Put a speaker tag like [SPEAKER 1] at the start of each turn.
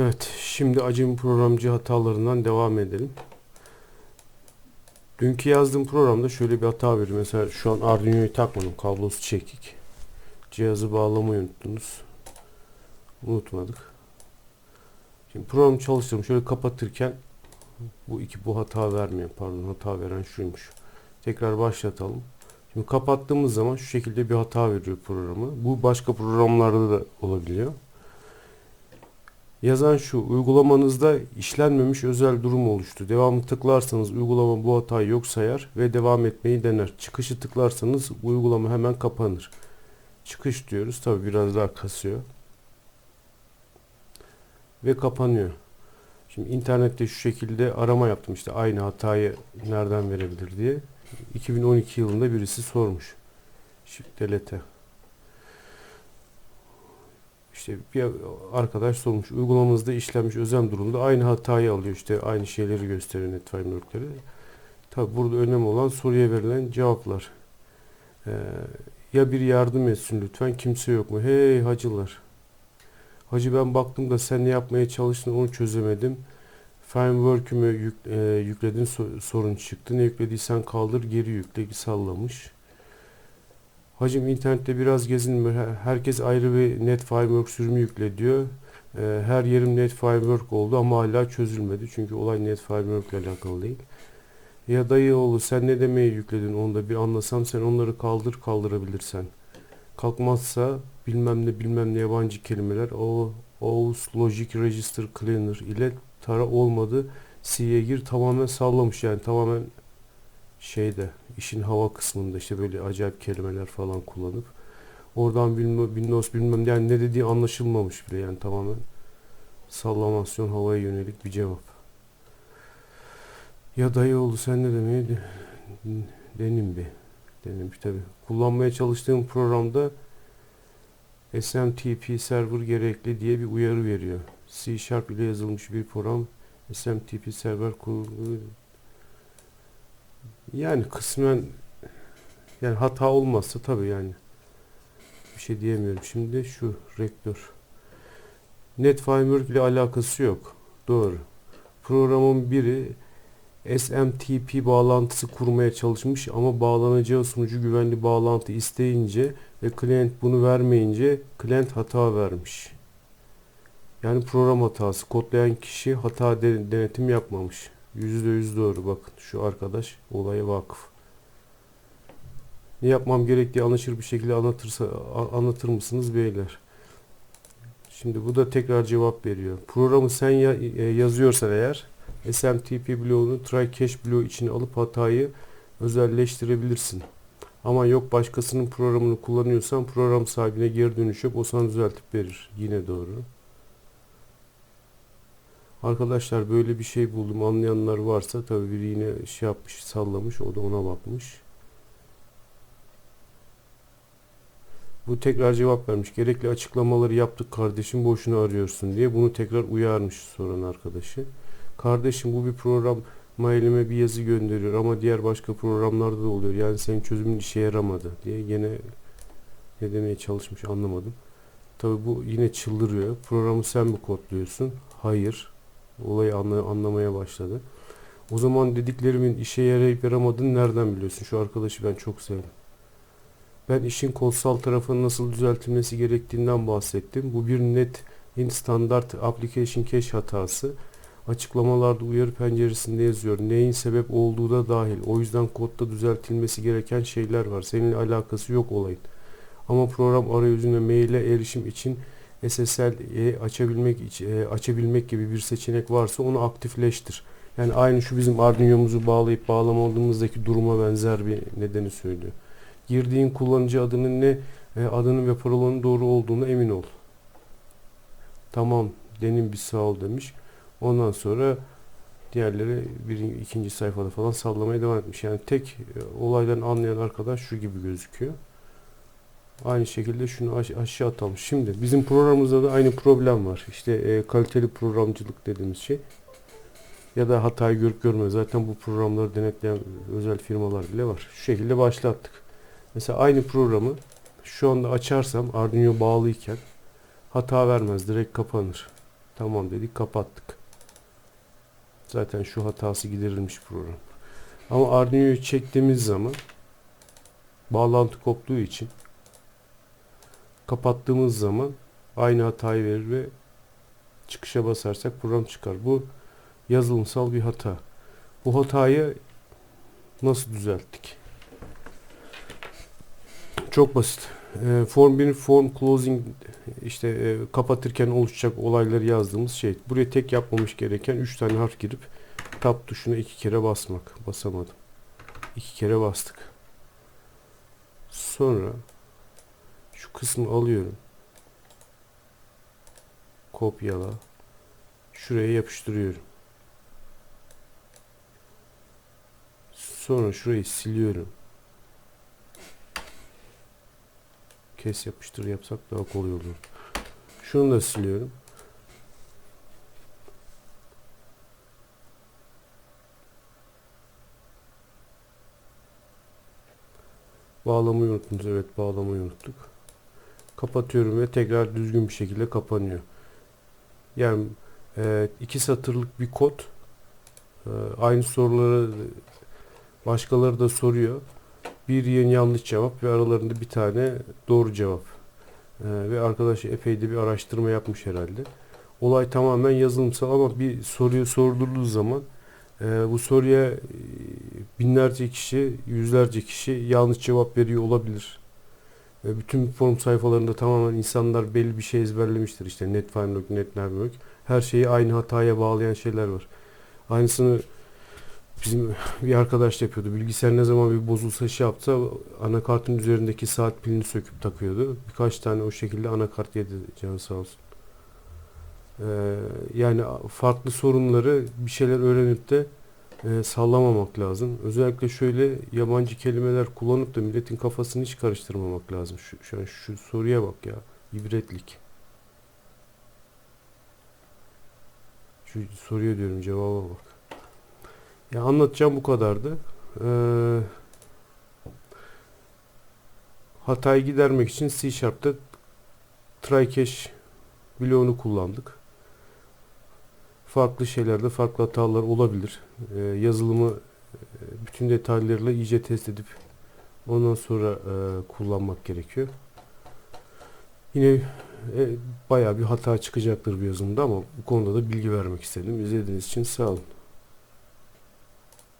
[SPEAKER 1] Evet, şimdi acemi programcı hatalarından devam edelim. Dünkü yazdığım programda şöyle bir hata veriyor. Mesela şu an Arduino'yu takmadım. Kablosu çekik. Cihazı bağlamayı unuttunuz. Unutmadık. Şimdi programı çalıştırdım. Şöyle kapatırken bu iki bu hata vermiyor. Pardon hata veren şuymuş. Tekrar başlatalım. Şimdi kapattığımız zaman şu şekilde bir hata veriyor programı. Bu başka programlarda da olabiliyor. Yazan şu, uygulamanızda işlenmemiş özel durum oluştu. Devamlı tıklarsanız uygulama bu hatayı yok sayar ve devam etmeyi dener. Çıkışı tıklarsanız uygulama hemen kapanır. Çıkış diyoruz. Tabi biraz daha kasıyor. Ve kapanıyor. Şimdi internette şu şekilde arama yaptım işte aynı hatayı nereden verebilir diye. 2012 yılında birisi sormuş. Shift delete. İşte bir arkadaş sormuş. Uygulamanızda işlenmiş özel durumda aynı hatayı alıyor. İşte aynı şeyleri gösteriyor net framework'leri. Tabi burada önemli olan soruya verilen cevaplar. Ee, ya bir yardım etsin lütfen. Kimse yok mu? Hey hacılar. Hacı ben baktım da sen ne yapmaya çalıştın onu çözemedim. Framework'ümü yük, e, yükledin so- sorun çıktı. Ne yüklediysen kaldır geri yükle sallamış. Hacım internette biraz gezin. Herkes ayrı bir net framework sürümü yüklediyor. diyor. Ee, her yerim net framework oldu ama hala çözülmedi. Çünkü olay net framework ile alakalı değil. Ya dayı oğlu sen ne demeye yükledin onu da bir anlasam sen onları kaldır kaldırabilirsen. Kalkmazsa bilmem ne bilmem ne yabancı kelimeler o OS Logic Register Cleaner ile tara olmadı. C'ye gir tamamen sallamış yani tamamen şeyde işin hava kısmında işte böyle acayip kelimeler falan kullanıp oradan bilmem Windows bilmem yani ne dediği anlaşılmamış bile yani tamamen sallamasyon havaya yönelik bir cevap. Ya dayı oldu sen ne demeye de, denim bir denemiş tabi. Kullanmaya çalıştığım programda SMTP server gerekli diye bir uyarı veriyor. C Sharp ile yazılmış bir program SMTP server kurulu yani kısmen yani hata olmazsa tabii yani bir şey diyemiyorum. Şimdi şu rektör. Net framework ile alakası yok. Doğru. Programın biri SMTP bağlantısı kurmaya çalışmış ama bağlanacağı sunucu güvenli bağlantı isteyince ve client bunu vermeyince client hata vermiş. Yani program hatası. Kodlayan kişi hata denetim yapmamış. Yüzde yüz doğru bakın şu arkadaş olaya vakıf. Ne yapmam gerektiği anlaşır bir şekilde anlatırsa anlatır mısınız beyler? Şimdi bu da tekrar cevap veriyor. Programı sen ya, e, yazıyorsan eğer SMTP bloğunu try cache bloğu içine alıp hatayı özelleştirebilirsin. Ama yok başkasının programını kullanıyorsan program sahibine geri dönüş yap o sana düzeltip verir. Yine doğru. Arkadaşlar böyle bir şey buldum anlayanlar varsa tabi biri yine şey yapmış sallamış o da ona bakmış. Bu tekrar cevap vermiş. Gerekli açıklamaları yaptık kardeşim boşuna arıyorsun diye. Bunu tekrar uyarmış soran arkadaşı. Kardeşim bu bir program mailime bir yazı gönderiyor ama diğer başka programlarda da oluyor. Yani senin çözümün işe yaramadı diye yine ne demeye çalışmış anlamadım. Tabi bu yine çıldırıyor. Programı sen mi kodluyorsun? Hayır olayı anla, anlamaya başladı. O zaman dediklerimin işe yarayıp yaramadığını nereden biliyorsun? Şu arkadaşı ben çok sevdim. Ben işin kodsal tarafının nasıl düzeltilmesi gerektiğinden bahsettim. Bu bir net in standart application cache hatası. Açıklamalarda uyarı penceresinde yazıyor. Neyin sebep olduğu da dahil. O yüzden kodda düzeltilmesi gereken şeyler var. Seninle alakası yok olayın. Ama program arayüzüne maile erişim için SSL'yi açabilmek e, açabilmek gibi bir seçenek varsa onu aktifleştir. Yani aynı şu bizim Arduino'muzu bağlayıp bağlamadığımızdaki duruma benzer bir nedeni söylüyor. Girdiğin kullanıcı adının ne e, adının ve parolanın doğru olduğunu emin ol. Tamam denin bir sağ ol demiş. Ondan sonra diğerleri bir ikinci sayfada falan sallamaya devam etmiş. Yani tek e, olaydan anlayan arkadaş şu gibi gözüküyor. Aynı şekilde şunu aş aşağı atalım. Şimdi bizim programımızda da aynı problem var. İşte e, kaliteli programcılık dediğimiz şey. Ya da hatayı görüp görme. Zaten bu programları denetleyen özel firmalar bile var. Şu şekilde başlattık. Mesela aynı programı şu anda açarsam Arduino bağlıyken hata vermez. Direkt kapanır. Tamam dedik kapattık. Zaten şu hatası giderilmiş program. Ama Arduino'yu çektiğimiz zaman bağlantı koptuğu için kapattığımız zaman aynı hatayı verir ve çıkışa basarsak program çıkar. Bu yazılımsal bir hata. Bu hatayı nasıl düzelttik? Çok basit. E, form 1 form closing işte e, kapatırken oluşacak olayları yazdığımız şey. Buraya tek yapmamış gereken 3 tane harf girip tab tuşuna iki kere basmak. Basamadım. İki kere bastık. Sonra kısmı alıyorum. Kopyala. Şuraya yapıştırıyorum. Sonra şurayı siliyorum. Kes yapıştır yapsak daha kolay olur. Şunu da siliyorum. Bağlamayı unuttunuz. Evet bağlamayı unuttuk. Kapatıyorum ve tekrar düzgün bir şekilde kapanıyor. Yani e, iki satırlık bir kod e, aynı soruları başkaları da soruyor. Bir yeni yanlış cevap ve aralarında bir tane doğru cevap. E, ve arkadaş epey de bir araştırma yapmış herhalde. Olay tamamen yazılımsal ama bir soruyu sordurduğu zaman e, bu soruya e, binlerce kişi, yüzlerce kişi yanlış cevap veriyor olabilir. E, bütün forum sayfalarında tamamen insanlar belli bir şey ezberlemiştir. İşte netfilelog, netnetwork. Her şeyi aynı hataya bağlayan şeyler var. Aynısını bizim bir arkadaş da yapıyordu. Bilgisayar ne zaman bir bozulsa şey yapsa anakartın üzerindeki saat pilini söküp takıyordu. Birkaç tane o şekilde anakart yedi canı sağ olsun. Ee, yani farklı sorunları bir şeyler öğrenip de e, sallamamak lazım. Özellikle şöyle yabancı kelimeler kullanıp da milletin kafasını hiç karıştırmamak lazım. Şu, şu, an şu soruya bak ya. İbretlik. Şu soruya diyorum cevaba bak. Ya anlatacağım bu kadardı. Ee, hatayı gidermek için C Sharp'ta try catch bloğunu kullandık. Farklı şeylerde farklı hatalar olabilir. Ee, yazılımı e, bütün detaylarıyla iyice test edip ondan sonra e, kullanmak gerekiyor. Yine e, bayağı bir hata çıkacaktır bir yazılımda ama bu konuda da bilgi vermek istedim. İzlediğiniz için sağ olun.